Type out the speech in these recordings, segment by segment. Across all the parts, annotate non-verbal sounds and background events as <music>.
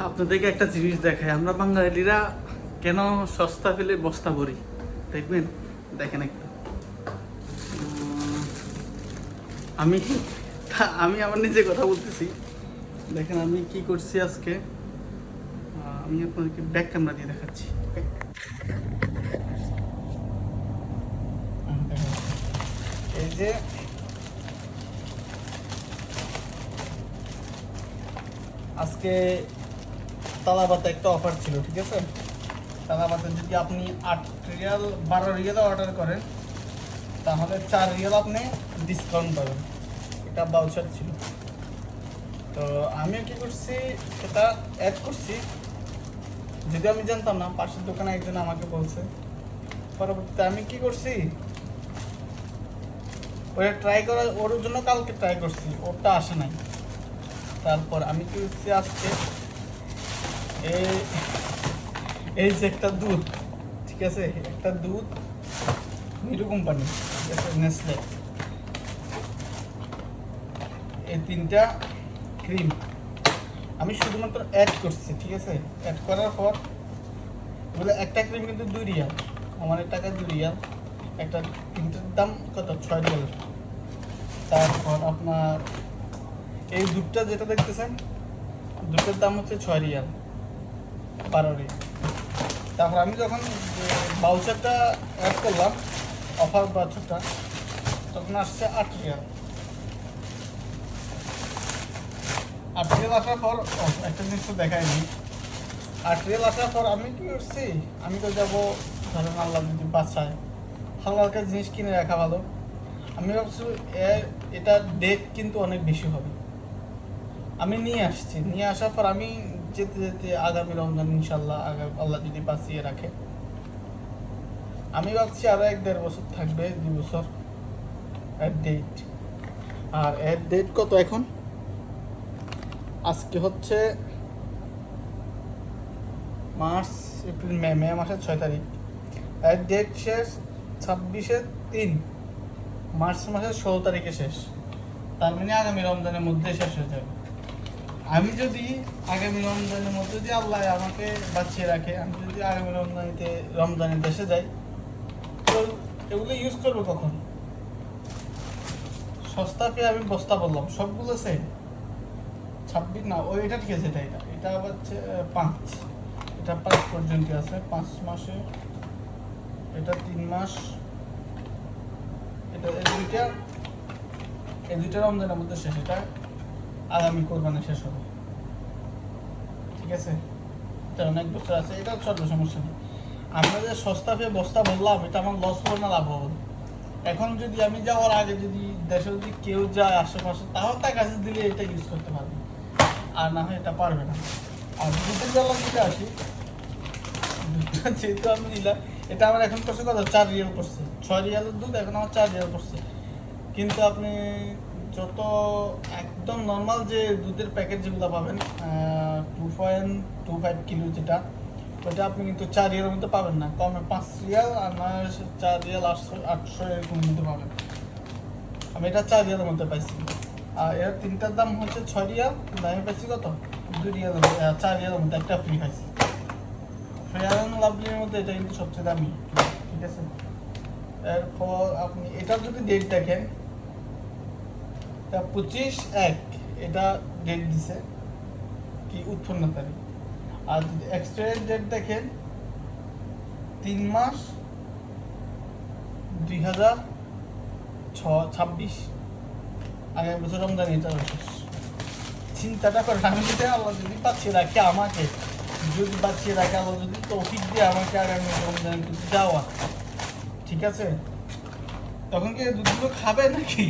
আপনাদেরকে একটা জিনিস দেখাই। আমরা বাঙালিরা কেন সস্তা পেলে বস্তা ভরি? দেখবেন? দেখেন একটু। আমি <laughs> আমি আমার নিজে কথা বলতেছি। দেখেন আমি কি করছি আজকে? আমি আপনাদেরকে ব্যাক ক্যামেরা দিয়ে দেখাচ্ছি। এই যে আজকে তালাবাতে একটা অফার ছিল, ঠিক আছে? তালাবাতে যদি আপনি আট রিয়াল, বারো রিয়াল অর্ডার করেন, তাহলে চার রিয়াল আপনি ডিসকাউন্ট পাবেন। এটা বাউচার ছিল। তো আমিও কি করছি এটা অ্যাড করছি। যদি আমি জানতাম না, পাশের দোকানে একজন আমাকে বলছে। পরবর্তীতে আমি কি করছি ওটা ট্রাই করার ওর জন্য কালকে ট্রাই করছি ওটা আসে নাই। তারপর আমি কি করছি আজকে এই এই যে একটা দুধ, ঠিক আছে? একটা দুধ নিরু কোম্পানি ঠিক আছে? নেসলে এই তিনটা ক্রিম আমি শুধুমাত্র অ্যাড করছি, ঠিক আছে? অ্যাড করার পর, বলে একটা ক্রিম কিন্তু দুই রিয়াল। আমার টাকা দুই রিয়াল। একটা তিনটার দাম কত? ছয় রিয়াল। তারপর আপনার এই দুধটা যেটা দেখতেছেন, দুধের দাম হচ্ছে ছয় রিয়াল। বারো তারপর আমি যখন বাউচারটা অ্যাড করলাম অফার বাউচারটা তখন আসছে আট রিয়াল। আট রিয়াল আসার পর একটা জিনিস তো দেখায়নি। আট রিয়াল আসার পর আমি কি করছি, আমি তো যাব, ধরেন আল্লাহ যদি বাচ্চায় হালকা হালকা জিনিস কিনে রাখা ভালো। আমি ভাবছি এটা ডেট কিন্তু অনেক বেশি হবে। আমি নিয়ে আসছি। নিয়ে আসার পর আমি যেতে যেতে আগামী রমজান ইনশাল্লাহ আল্লাহ যদি বাঁচিয়ে রাখে। আমি ভাবছি আরও এক দেড় বছর থাকবে, দুই বছর। এর ডেট আর এর ডেট কত এখন? আজকে হচ্ছে মার্চ, এপ্রিল, মে মে মাসের ছয় তারিখ। এর ডেট শেষ ছাব্বিশে তিন। মার্চ মাসের ষোলো তারিখে শেষ। তার মানে আগামী রমজানের মধ্যে শেষ হয়ে যাবে। আমি যদি আগামী রমজানের মধ্যে যদি আল্লাহ আমাকে বাঁচিয়ে রাখে, আমি যদি আগামী রমজানিতে, রমজানের দেশে যাই, তো এগুলো ইউজ করব কখন? সস্তা পেয়ে আমি বস্তা বললাম, সবগুলো সেম ছাব্বিশ, না ওই এটা ঠিক আছে, এটা এটা। এটা আবার পাঁচ। এটা পাঁচ পর্যন্ত আছে, পাঁচ মাসে। এটা তিন মাস। এটা এই দুইটা এই দুইটা রমজানের মধ্যে শেষ। এটা আগামী কোরবানি শেষ হবে। ঠিক আছে? এটা অনেক বছর আছে, এটা ছোট, সমস্যা নেই। আমরা যে সস্তা পেয়ে বস্তা বললাম এটা আমার লস হবে না, লাভ হবে এখন যদি আমি যাওয়ার আগে যদি দেশে যদি কেউ যায় আশেপাশে তাও তার কাছে দিলে এটা ইউজ করতে পারবে। আর না হয় এটা পারবে না। আর দুধের বেলা যদি আসি। যেহেতু আমি নিলাম, এটা আমার এখন করছে কত? চার রিয়াল করছে। ছয় রিয়ালের দুধ এখন আমার চার রিয়াল করছে। কিন্তু আপনি যত একদম নর্মাল যে দুধের প্যাকেট যেগুলো পাবেন two point two five kilo যেটা, ওইটা আপনি কিন্তু চার রিয়ালের মধ্যে পাবেন না। কমে পাঁচ রিয়াল আর নয় চার রিয়াল আটশো আটশো এরকম মধ্যে পাবেন। আমি এটা চার রিয়ালের মধ্যে পাইছি। আর এর তিনটার দাম হচ্ছে ছয় রিয়াল দামে পাইছি কত? দুই রিয়াল চার রিয়ালের মধ্যে একটা ফ্রি পাইছি। ফেয়ার অ্যান্ড লাভলির মধ্যে এটা কিন্তু সবচেয়ে দামি। ঠিক আছে? এরপর আপনি, এটার যদি ডেট দেখেন পঁচিশ এক, এটা ডেট দিছে, কি উৎপন্ন তারিখ। আর যদি এক্সপায়ার ডেট দেখেন, তিন মাস, দুই হাজার ছ, ছাব্বিশ। আগের বছর রমজান, এটা শেষ। চিন্তাটা করেন, আমি যদি আল্লাহ যদি পাচ্ছি রাখি আমাকে, যদি বাঁচিয়ে রাখে আল্লাহ যদি তৌফিক দিয়ে আমাকে আগামী রমজান যদি যাওয়া ঠিক আছে? তখন কি দুধগুলো খাবে নাকি?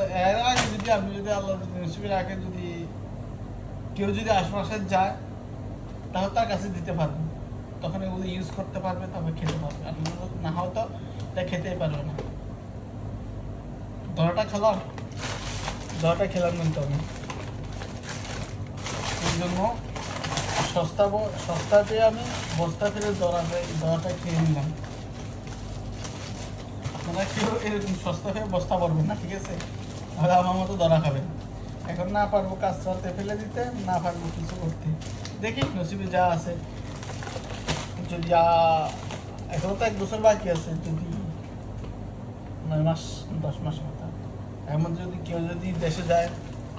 এর আগে যদি আমি যদি আল্লাহ নসিবে যদি কেউ যদি আশপাশে যায়, তাহলে তার কাছে দিতে পারবে। তখন এগুলো ইউজ করতে পারবে, তবে খেতে পারবে। আর না হয়তো এটা খেতেই পারবে না। ধরাটা খেলাম ধরাটা খেলাম কিন্তু আমি। এই জন্য সস্তা ব- সস্তা পেয়ে আমি বস্তা ফেলে দরা দরাটা খেয়ে নিলাম। আপনারা কেউ এরকম সস্তা হয়ে বস্তা পড়বেন না, ঠিক আছে? তাহলে আমার মতো দরা খাবেন। এখন না পারব কাজ চলতে ফেলে দিতে, না পারব কিছু করতে। দেখি, নসিবে যা আছে। যদি এখনও তো এক বছর বাকি আছে, যদি নয় মাস, দশ মাস এর মধ্যে যদি কেউ যদি দেশে যায়,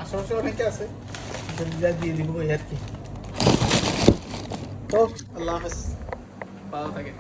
আশেপাশে অনেকে আছে, যদি যায় দিয়ে দিব এই আর কি। তো, আল্লাহ হাফেজ। ভালো থাকে